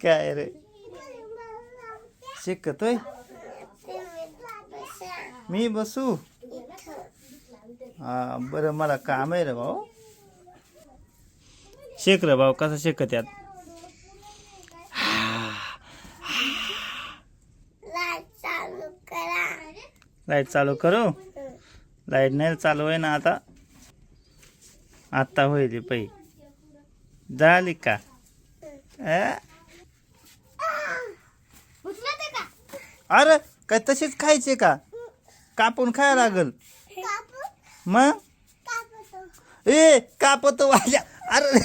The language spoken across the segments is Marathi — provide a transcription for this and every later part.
काय रे शिकतोय मी बसू हा बरं मला काम आहे रे भाऊ शेक रे भाऊ कसं शेकत यात लाइट चालू करू. लाइट नाही चालू आहे ना आता. आता होईल पै झाली का अ? उठलं ते का अरे काय तशीच खायचे का? कापून खायला लागल. मग? ए कापतो वाजा अरे.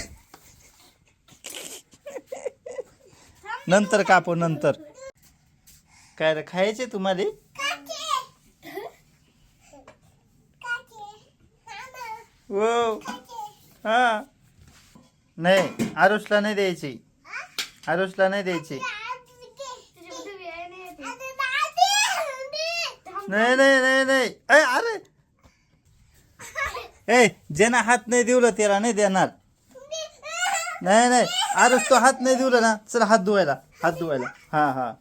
नंतर कापो नंतर. काय रे खायचे तुम्हाला? हो हा. नाही आरुषला नाही द्यायची. आरुषला नाही द्यायची. नाही नाही नाही नाही. ए अरे. ए ज्यांना हात नाही दिवलं त्याला नाही देणार. नाही नाही. आरुष तो हात नाही दिवला ना. चल हात धुवायला हात धुवायला. हा हा.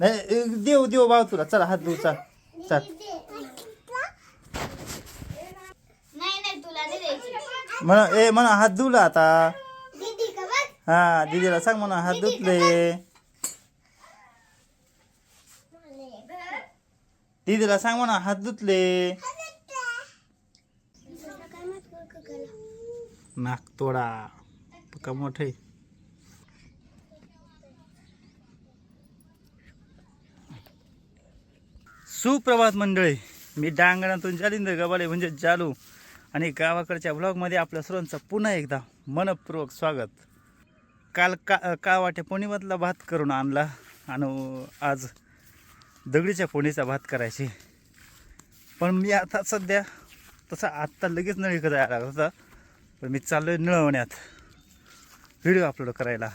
नाही ए, देऊ देऊ भाऊ तुला. चला हात धुव चल चल. नाही नाही तुला नाही द्यायची. म्हणा ए म्हणा हात धुवला आता. हा दीदीला सांग म्हणा हात धुतले. दीदीला सांग म्हणा हात धुतले. नाक तोडा. का मोठे सुप्रभात मंडळी मी डांगणातून जालिंदर गबाले म्हणजे जालू. आणि गावाकडच्या ब्लॉगमध्ये आपल्या सर्वांचं पुन्हा एकदा मनपूर्वक स्वागत. काल का का वाटे पोणीमधला भात करून आणला. आणि आज दगडीच्या पोणीचा भात करायची. पण मी आता सध्या तसा आत्ता लगेच नळी जायला लागला होता. पण मी चाललो आहे निळवण्यात. व्हिडिओ अपलोड करायला.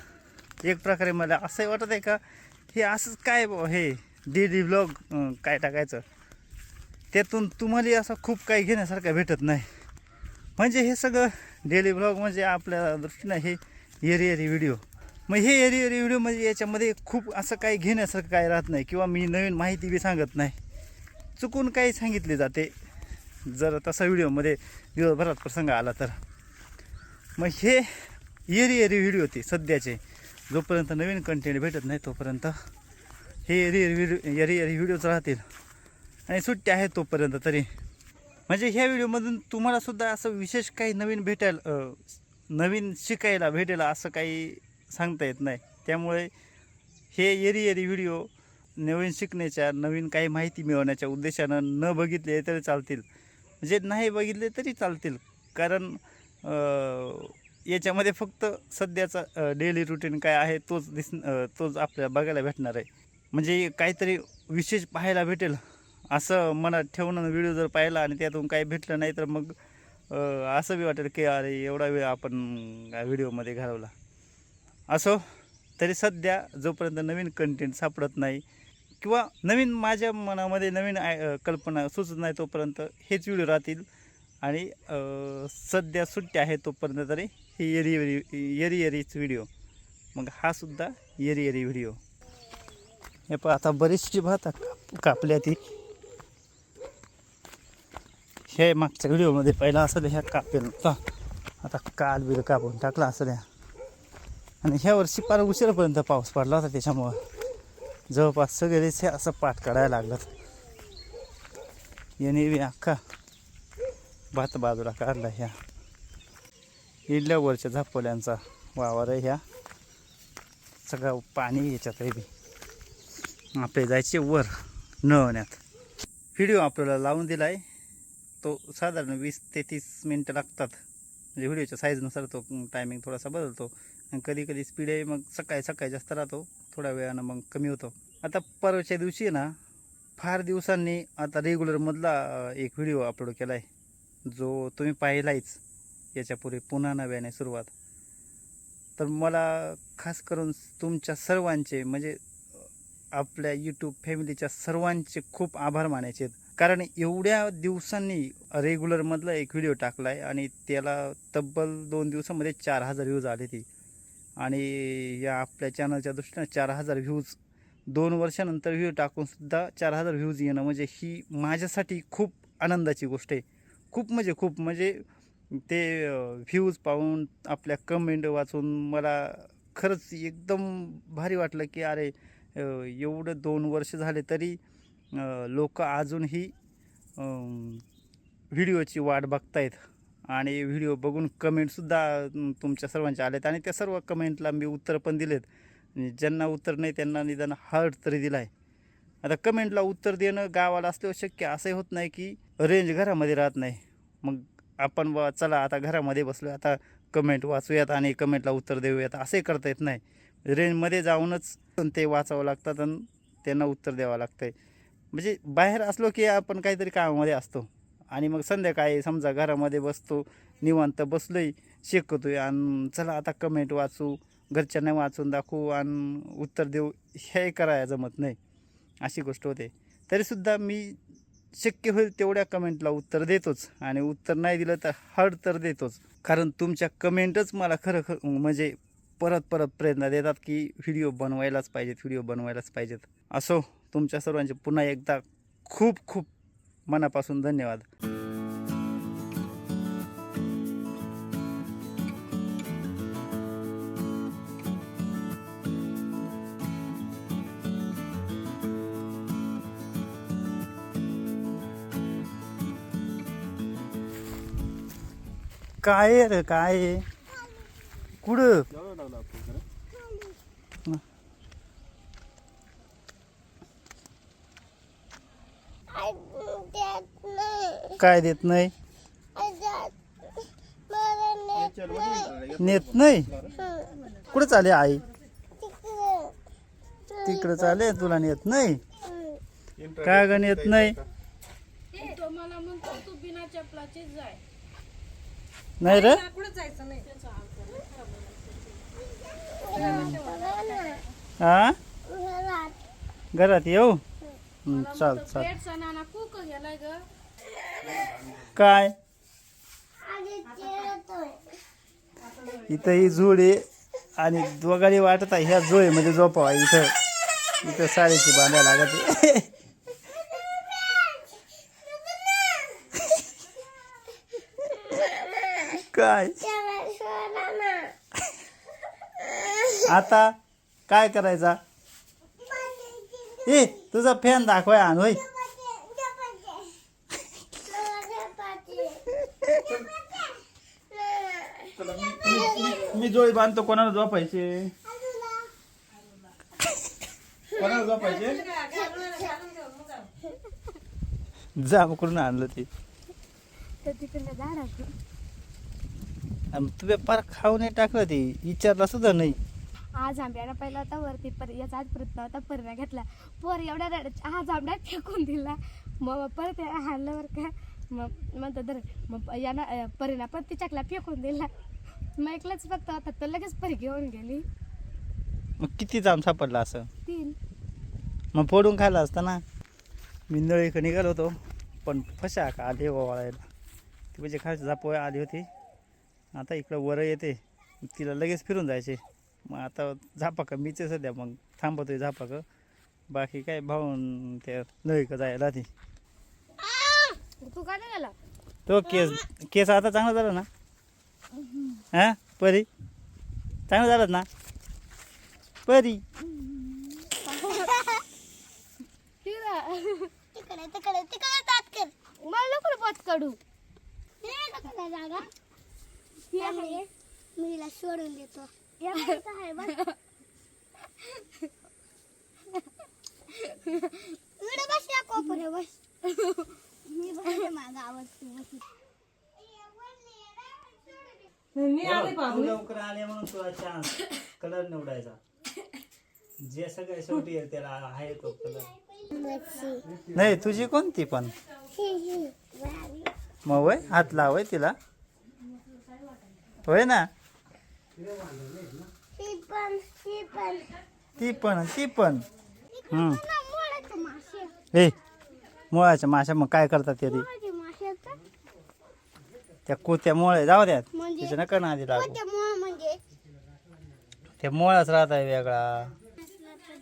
एक प्रकारे मला असंही वाटत आहे का हे असंच काय बुवा हे डी ब्लॉग काय टाकायचं? त्यातून तुम्हाला असं खूप काही घेण्यासारखं भेटत नाही. म्हणजे हे सगळं डेली ब्लॉग म्हणजे आपल्या दृष्टीनं हे एरी एरी व्हिडिओ मग हे एरी व्हिडिओ म्हणजे याच्यामध्ये खूप असं काही घेण्यासारखं काही राहत नाही किंवा मी नवीन माहिती बी सांगत नाही. चुकून काही सांगितले जाते. जर तसा व्हिडिओमध्ये दिवसभरात प्रसंग आला तर. मग हे एरी एरी व्हिडिओ ते सध्याचे. जोपर्यंत नवीन कंटेंट भेटत नाही तोपर्यंत हे एरी एरी व्हिडिओ एरी एरी व्हिडिओज राहतील. आणि सुट्टी आहे तोपर्यंत तरी. म्हणजे ह्या व्हिडिओमधून तुम्हालासुद्धा असं विशेष काही नवीन भेटायला नवीन शिकायला भेटेल असं काही सांगता येत नाही. त्यामुळे हे एरी एरी व्हिडिओ नवीन शिकण्याच्या नवीन काही माहिती मिळवण्याच्या उद्देशानं न बघितले तरी चालतील. म्हणजे नाही बघितले तरी चालतील. कारण याच्यामध्ये फक्त सध्याचा डेली रुटीन काय आहे तोच दिस तोच आपल्याला बघायला भेटणार आहे. म्हणजे काहीतरी विशेष पाहायला भेटेल असं मनात ठेवून व्हिडिओ जर पाहिला आणि त्यातून काही भेटलं नाही तर मग असं बी वाटेल की अरे एवढा वेळ आपण व्हिडिओमध्ये घालवला. असो तरी सध्या जोपर्यंत नवीन कंटेंट सापडत नाही किंवा नवीन माझ्या मनामध्ये नवीन आय- कल्पना सुचत नाही तोपर्यंत हेच व्हिडिओ राहतील. आणि सध्या सुट्टी आहे तोपर्यंत तरी हे एरी एरी एरी एरीच व्हिडिओ मग हा सुद्धा एरी एरी व्हिडिओ हे पण आता बरीचशी भात काप- कापल्या ती. हे मागच्या व्हिडिओमध्ये पहिला असं ह्या कापेल. होता आता काल बिल कापून टाकला असं ह्या आणि ह्या वर्षी फार उशिरापर्यंत पाऊस पडला होता त्याच्यामुळं. जवळपास सगळेच हे असं पाठ काढायला लागलं याने बी अख्खा भात बाजूला काढला ह्या. इडल्या वरच्या झापोल्यांचा वावर आहे ह्या. सगळं पाणी याच्यात आहे बी. आपले जायचे वर नळवण्यात व्हिडिओ आपल्याला लावून दिला आहे तो साधारण वीस ते तीस मिनटं लागतात. म्हणजे व्हिडिओच्या साईजनुसार तो टायमिंग थोडासा बदलतो. कधी कधी स्पीड आहे मग सकाळी सकाळी जास्त राहतो थोड्या वेळानं मग कमी होतो. आता परवाच्या दिवशी आहे ना फार दिवसांनी आता रेग्युलरमधला एक व्हिडिओ अपलोड केला आहे जो तुम्ही पाहिलायच. याच्यापूर्वी पुन्हा नव्याने सुरुवात. तर मला खास करून तुमच्या सर्वांचे म्हणजे आपल्या यूट्यूब फॅमिलीच्या सर्वांचे खूप आभार मानायचे आहेत. कारण एवढ्या दिवसांनी रेग्युलरमधला एक व्हिडिओ टाकला आहे आणि त्याला तब्बल दोन दिवसामध्ये चार हजार व्ह्यूज आले ती. आणि या आपल्या चॅनलच्या दृष्टीनं चार हजार व्ह्यूज दोन वर्षानंतर व्ह्यू टाकूनसुद्धा चार हजार व्ह्यूज येणं म्हणजे ही माझ्यासाठी खूप आनंदाची गोष्ट आहे. खूप म्हणजे खूप म्हणजे ते व्ह्यूज पाहून आपल्या कमेंट वाचून मला खरंच एकदम भारी वाटलं की अरे एवढं दोन वर्ष झाले तरी लोक अजूनही व्हिडिओची वाट बघतायत. आणि व्हिडिओ बघून कमेंटसुद्धा तुमच्या सर्वांच्या आलेत. आणि त्या सर्व कमेंटला मी उत्तर पण दिलेत. ज्यांना उत्तर नाही त्यांना निदान हार्ट तरी दिला आहे आता कमेंटला उत्तर देणं गावाला असल्यावर शक्य असंही होत नाही की रेंज घरामध्ये राहत नाही. मग आपण बा चला आता घरामध्ये बसलो आता कमेंट वाचूयात आणि कमेंटला उत्तर देऊयात. असंही करता येत नाही. रेंजमध्ये जाऊनच ते वाचावं लागतात आणि त्यांना उत्तर द्यावं लागतं आहे म्हणजे बाहेर असलो की आपण काहीतरी कामामध्ये असतो. आणि मग संध्याकाळी समजा घरामध्ये बसतो निवांत बसलोय शिकतोय आणि चला आता कमेंट वाचू घरच्यांना वाचून दाखवू आणि उत्तर देऊ हे करायला जमत नाही. अशी गोष्ट होते. तरीसुद्धा मी शक्य होईल तेवढ्या कमेंटला उत्तर देतोच आणि उत्तर नाही दिलं तर हड तर देतोच. कारण तुमच्या कमेंटच मला खरं खरं म्हणजे परत परत प्रेरणा देतात की व्हिडिओ बनवायलाच पाहिजेत व्हिडिओ बनवायलाच पाहिजेत. असो तुमच्या सर्वांचे पुन्हा एकदा खूप खूप मनापासून धन्यवाद. काय रे काय कुठं? काय देत नाही? नेत नाही? कुठं चाले आई? तिकडे चाले तुला नेत नाही? काय ग नेत नाही? नाही रे? हा घरात येऊ? चाल चाल. काय? इथं ही जुळ आहे आणि दोघांनी वाटत आहे ह्या जुळेमध्ये झोपावा इथं इथं साडीची बांधायला लागत. काय? आता काय करायचा? ए तुझा फॅन दाखवाय आण होय. मी जोळी बांधतो कोणाला झोपायचे? कोणाला झोपायचे? जा कुठून आणलं ते. आणि तुझ्या पार खाऊन नाही टाकलं ते विचारला सुद्धा नाही. आज आंब्याला पहिला होता वरती पर याचा आज प्रयत्न होता परिणा घेतला. पोर एवढ्या रडायच्या आज आंब्या फेकून दिला. मग परत त्याला हाणल्यावर का. मग म्हणतो तर मग यानं परिणा पण तिच्याकला फेकून दिला. मग एकलाच फक्त होता तर लगेच परी घेऊन गेली. मग किती जाम सापडला असं? तीन. मग फोडून खायला असता ना? मी नळीकडे निघालो होतो पण फशा का आली ओवाळायला ती म्हणजे खायची जापोय आली होती. आता इकडं वर येते. तिला लगेच फिरून जायचे. मग आता झापाक मीच सध्या. मग थांबवतोय झापाक. बाकी काय भाऊन त्या नळीकडं जायला ती तू का नाही गेला तो केस केस आता चांगला झाला ना? हां? परी? चांगलं झालं ना? परी? तिला तिकडे तिकडे तिकडे तात कर. मला नको पत काढू. तिकडे जागा. सोडून देतो. या आहे बस बस या कोपरे बस मी बसते माझा आवाज तू बस मी आले तू लवकर आले म्हणून तुला चान्स कलर निवडायचा. जे सगळे शेवटी आहे त्याला आहे तो कलर नाही तुझी कोणती पण? मग वय हात लावय तिला. होय ना? ती पण ती पण. ती पण ती पण हम्म. मोळाचे मासे ए मुळाच्या माशा मग काय करतात ते मोळाचे मासे त्या कोत्या मुळे जाऊ द्यात म्हणजे? तिच्या नका ना आधी लागू म्हणजे? ते मुळाच राहत आहे वेगळा.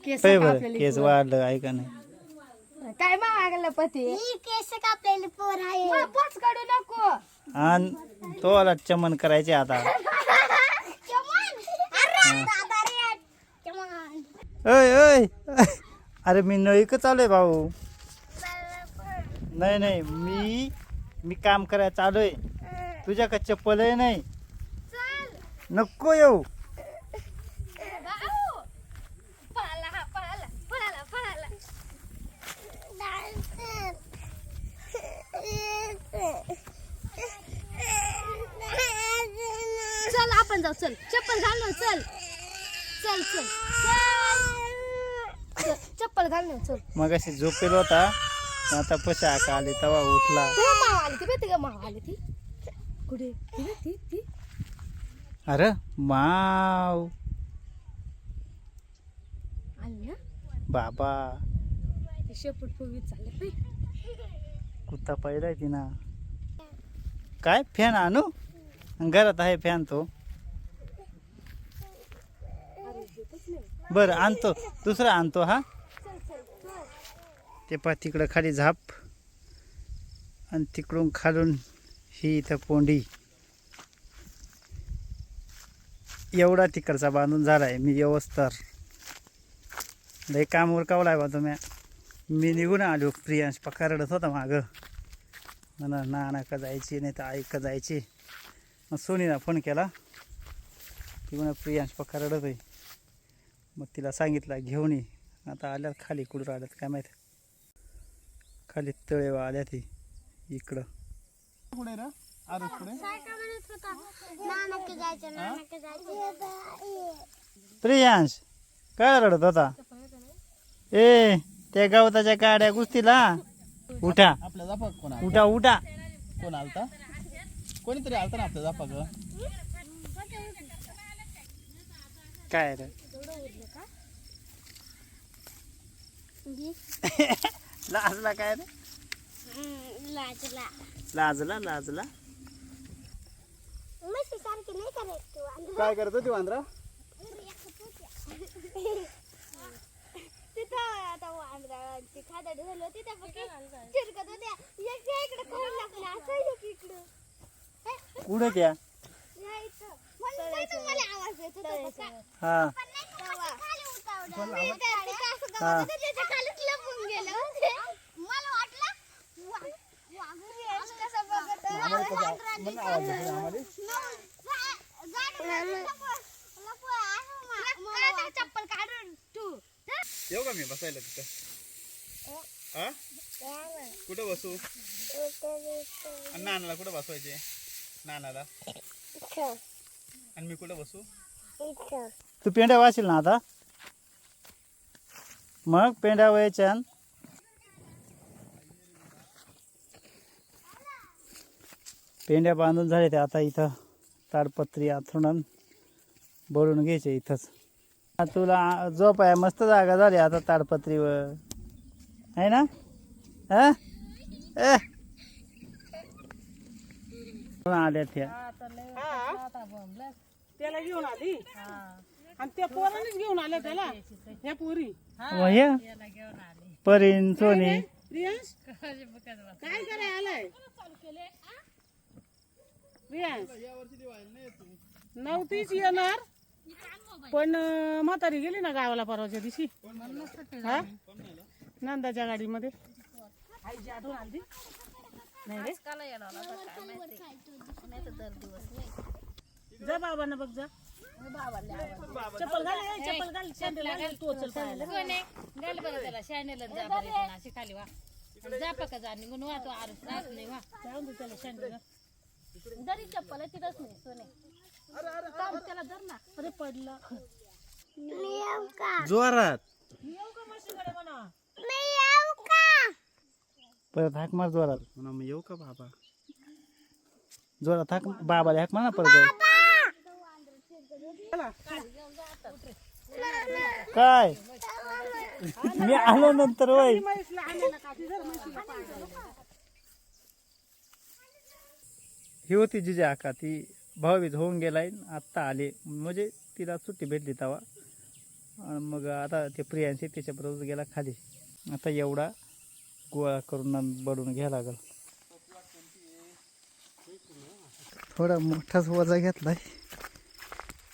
केस बरं कापलेली केस. वाढलं ऐका नाही? काय मागलं पती? केस कापलेली पोर आहे. पोच काढू नको. आणि तो चमन करायचे आता. चमन? अरे दादा रे चमन. अय अय अरे मी नळीक चालू आहे भाऊ? नाही नाही मी मी काम करायला चालू आहे तुझ्याकडे चप्पल आहे नाही. नको येऊ. हा चल आपण जाऊ. चल चप्पल घाल ना चल. चल चल. चल चप्पल घाल ना चल. मग अशी झोपेल होता. आता पशाक आले तेव्हा उठला. तेव्हा माव आली ती माहिती का माव आली ती? कुठे? ती ती ती. अरे माव. आली ना? बाबा. ती शेपूट फुगवीत चालले पाय कुत्ता पाहिलाय तिना. काय फॅन आणू? घरात आहे फॅन तो. बरं आणतो. दुसरा आणतो हा. ते पा तिकडं खाली झाप. आणि तिकडून खालून ही इथं पोंडी एवढा तिकडचा बांधून झाला आहे मी व्यवस्थर. लय काम आहे बा तुम्ही. मी निघून आलो प्रियांश पक्का रडत होता मागं. म्हणा नाना का जायची नाही तर आई का जायची? मग सोनीला फोन केला. ती म्हणा प्रियांश पक्का रडत आहे मग तिला सांगितलं घेऊन ये. आता आल्यात खाली कुठं आल्यात काय माहीत. खाली तळेवा आल्या ती इकडं. कुठे कुठे नानक जायचं नानक जायचं प्रियांश काय रडत होता? ए त्या गवताच्या गाड्या गुस्तीला उठा. आपल्या जापा कोण आल- उठा उठा. कोण आलता? कोणीतरी आलता ना आपल्या जापा ग काय रे? लाजला काय रे? लाजला. लाजला लाजला. तू काय करत होती वांद्रा? कुठे त्या. हा. हा. होतं, त्याच्या खालीच लपून गेलं होते. मला वाटलं वा- वाघून येईल. असं कसं बघत होतं. आम्हाला कसं आवाज येतो आम्हाला चप्पल काढून तू येऊ का मी बसायला तिथं? हा? कुठं बसू? आणि नानाला कुठं बसवायचे? नानाला? आणि मी कुठं बसू? तू पेंड्या वाशील ना आता? मग पेंड्या व्हायच्या पेंड्या बांधून झाले ते. आता इथं ताडपत्री आथरुणन भरून घ्यायचे इथंच. तुला झोप आहे. मस्त जागा झाली आता ताडपत्रीवर. आहे ना? हा? ए. आल्या त्या? त्याला घेऊन आली. आणि त्या पोरानेच घेऊन आल्या त्याला. ह्या पोरी. परीन सोनी. काय कराय आलाय? नव्हतीच येणार. पण म्हातारी गेली ना गावाला परवाच्या दिवशी. हा? नंदाच्या गाडीमध्ये. आईची आठवण आली नाही रे. जा बाबांना बघ जा. चप्पल घाल ए, चप्पल घाल सॅन्डल घाल तू चल पायाला. गाल बरं त्याला शायनेला जा बरं इथून अशी खाली वा. जा पका जा निघून वा तो आरस राहत नाही वा. जाऊन दे त्याला सॅन्डल घाल. दरी चप्पल आहे तिथंच नाही सोने. काम त्याला धर ना अरे पडला. मी येऊ का जोरात मी येऊ का? परत हाक मार जोरात. म्हणा मग येऊ का बाबा? जोरात हाक बाबाला हाक म्हणा परत काय? मी आलो नंतर वय ही होती जिजा आका. ती भाऊबीज होऊन गेलाय आत्ता आले म्हणजे तिला सुट्टी भेटली तेव्हा. आणि मग आता ते प्रियांशी त्याच्याबरोबर गेला खाली. आता एवढा गोळा करून बडून घ्यायला लागल. थोडा मोठाच वजा घेतलाय.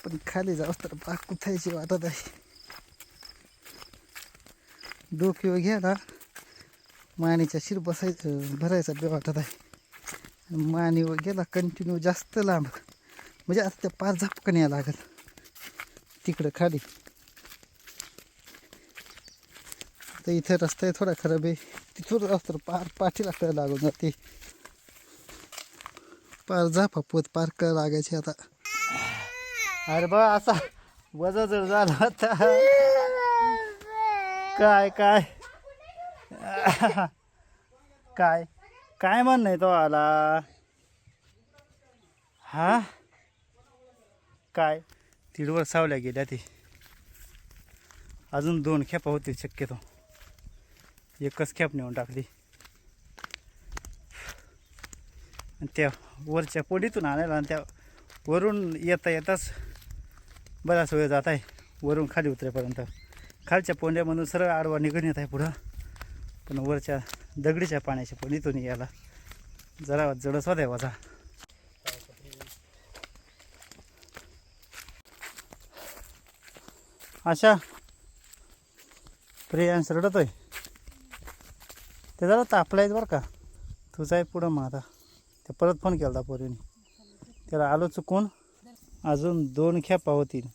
पण खाली जाऊस तर बाग कुथायची वाटत आहे. डोक्यावर घ्यायला. मानेच्या शिर बसायचं भरायचा बे वाटत आहे. मानेवर गेला कंटिन्यू जास्त लांब. म्हणजे आता त्या पार झापकन या लागत तिकडं खाली. तर इथे रस्ता आहे थोडा खराब आहे. तिथून रस्ता पार पाठीला कळ लागून जाते. पार झापा पोत पार कळ लागायची आता. अरे बा असा वजा जर झाला आता काय काय? काय? काय म्हण नाही तो आला. हा? काय? तिडवर सावल्या गेल्या ती. अजून दोन खेपा होतील शक्यतो. एकच खेप नेऊन टाकली. आणि त्या वरच्या पोडीतून आणायला आणि त्या वरून येता येताच बराच वेळ जात आहे. वरून खाली उतरेपर्यंत. खालच्या पोंड्यामधून सरळ आडवा निघून येत आहे पुढं. पण वरच्या दगडीच्या पाण्याच्या इथून यायला. जरा जडच होत्या वाजा. अशा प्रियांश रडतोय. ते जरा तापलायच बरं का. तुझा आहे पुढं मग आता. ते परत फोन केला होता पोरीने. त्याला आलो चुकून. अजून दोन खेपा होतील.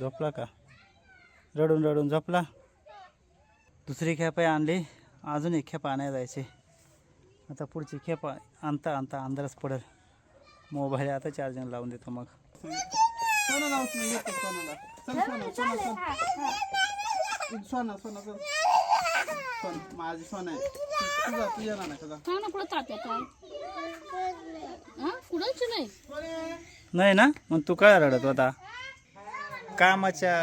झोपला का? रडून रडून झोपला. दुसरी खेप आहे आणली. अजून एक खेप आणायला जायचे. आता पुढची खेप आणता आणता अंधारच पडेल. मोबाईल आता चार्जिंग लावून देतो मग. सोनं सोनं माझी सोनं आहे. नाही ना? मग तू काय रडत होता? कामाच्या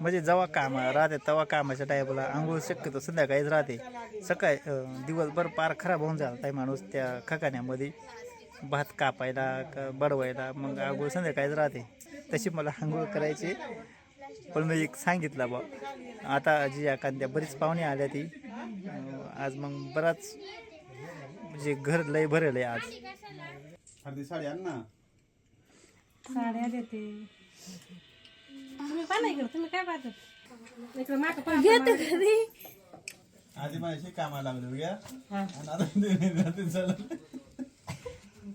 म्हणजे जेव्हा काम राहते तेव्हा कामाच्या टायपला आंघोळ शक्यतो संध्याकाळीच राहते. सकाळी दिवसभर पार खराब होऊन जायला काही माणूस त्या खकाण्यामध्ये. भात कापायला का बडवायला मग आंघोळ संध्याकाळीच राहते. तशी मला आंघोळ करायची. पण मी एक सांगितलं बा आता जी एखाद्या बरीच पाहुणे आल्या ती आज मग बराच म्हणजे घर लय भरेल आहे आज साडी आण ना. साड्या देते. तुम्ही पहा काय पाहतात इकडं मागं पहा आधी लागले आणि आता ते-.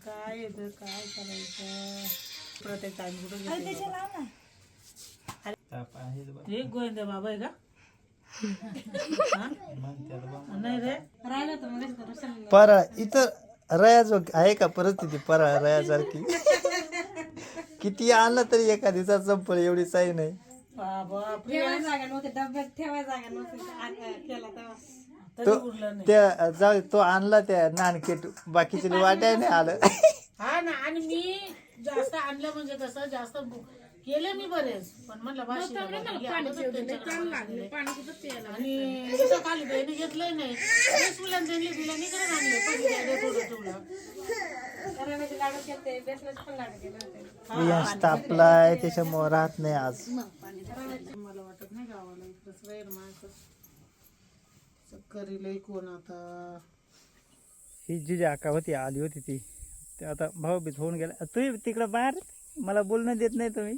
काय येतं काय करायचं? प्रत्येक टाइम कुठं घेते ताप आहे बा. हे गोविंद बाबा आहे का? बा. नाही रे. राहिलं तर मग परा इथं रयाजो आहे का परिस्थिती? परा रयासारखी. किती आणलं तरी एका दिवसात संपल एवढी साई नाही. बाबा प्रिया जागा नव्हती डब्यात ठेवाय जागा नव्हती. केला तेव्हा. तरी तो उरलं नाही. त्या जाऊ दे, तो आणला त्या नानकेट बाकीचे वाटाय नाही आलं. हा ना आणि मी जास्त आणलं म्हणजे कसं जास्त बु- केले मी बरेच पण म्हणलं भाषी आणि खाली नाही. वीस मुलांनी त्यांनी दिलं आणि इकडे आणले पण द्यायला थोडं ठेवलं यश तापलाय त्याच्यामुळे राहत नाही आज. मला वाटत नाही गावाला इकडंच राहील माझं करील कोण आता? ही जी जी आका होती आली होती ती ते आता भाऊबीज होऊन गेला. तुम्ही तिकडं बाहेर मला बोलणं देत नाही तुम्ही.